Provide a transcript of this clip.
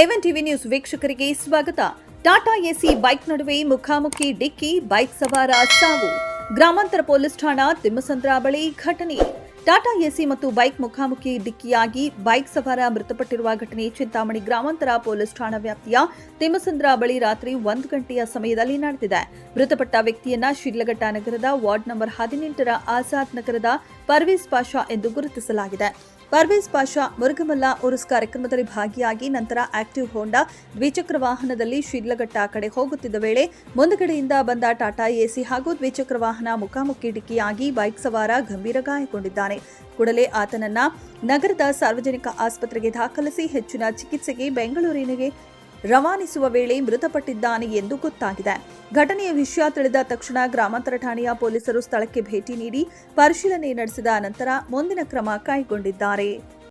ಎವನ್ TV news ವೀಕ್ಷಕರಿಗೆ ಸ್ವಾಗತ. Tata AC bike ನಡುವೆ ಮುಖಾಮುಖಿ ಡಿಕ್ಕಿ, ಬೈಕ್ ಸವಾರ ಸಾವು. ಗ್ರಾಮಾಂತರ ಪೊಲೀಸ್ ಠಾಣಾ ತಿಮ್ಮಸಂದ್ರ ಬಳಿ ಘಟನೆ. ಟಾಟಾ ಎಸಿ ಮತ್ತು ಬೈಕ್ ಮುಖಾಮುಖಿ ಡಿಕ್ಕಿಯಾಗಿ ಬೈಕ್ ಸವಾರ ಮೃತಪಟ್ಟಿರುವ ಘಟನೆ ಚಿಂತಾಮಣಿ ಗ್ರಾಮಾಂತರ ಪೊಲೀಸ್ ಠಾಣಾ ವ್ಯಾಪ್ತಿಯ ತಿಮ್ಮಸಂದ್ರ ಬಳಿ ರಾತ್ರಿ ಒಂದು ಗಂಟೆಯ ಸಮಯದಲ್ಲಿ ನಡೆದಿದೆ. ಮೃತಪಟ್ಟ ವ್ಯಕ್ತಿಯನ್ನ ಶಿಡ್ಲಘಟ್ಟ ನಗರದ ವಾರ್ಡ್ ನಂಬರ್ ಹದಿನೆಂಟರ ಆಜಾದ್ ನಗರದ ಪರ್ವೇಸ್ ಪಾಷಾ ಎಂದು ಗುರುತಿಸಲಾಗಿದೆ. ಪರ್ವೇಸ್ ಪಾಷಾ ಮುರುಗಮಲ್ಲ ಉರುಸ್ ಕಾರ್ಯಕ್ರಮದಲ್ಲಿ ಭಾಗಿಯಾಗಿ ನಂತರ ಆಕ್ಟಿವ್ ಹೋಂಡಾ ದ್ವಿಚಕ್ರ ವಾಹನದಲ್ಲಿ ಶಿಡ್ಲಘಟ್ಟ ಕಡೆ ಹೋಗುತ್ತಿದ್ದ ವೇಳೆ ಮುಂದುಗಡೆಯಿಂದ ಬಂದ ಟಾಟಾ ಎಸಿ ಹಾಗೂ ದ್ವಿಚಕ್ರ ವಾಹನ ಮುಖಾಮುಖಿ ಡಿಕ್ಕಿಯಾಗಿ ಬೈಕ್ ಸವಾರ ಗಂಭೀರ ಗಾಯಗೊಂಡಿದ್ದಾನೆ. ಕೂಡಲೇ ಆತನನ್ನ ನಗರದ ಸಾರ್ವಜನಿಕ ಆಸ್ಪತ್ರೆಗೆ ದಾಖಲಿಸಿ ಹೆಚ್ಚಿನ ಚಿಕಿತ್ಸೆಗೆ ಬೆಂಗಳೂರಿನಿಗೆ ರವಾನಿಸುವ ವೇಳೆ ಮೃತಪಟ್ಟಿದ್ದಾನೆ ಎಂದು ಗೊತ್ತಾಗಿದೆ. ಘಟನೆಯ ವಿಷಯ ತಿಳಿದ ತಕ್ಷಣ ಗ್ರಾಮಾಂತರ ಠಾಣೆಯ ಪೊಲೀಸರು ಸ್ಥಳಕ್ಕೆ ಭೇಟಿ ನೀಡಿ ಪರಿಶೀಲನೆ ನಡೆಸಿದ ನಂತರ ಮುಂದಿನ ಕ್ರಮ ಕೈಗೊಂಡಿದ್ದಾರೆ.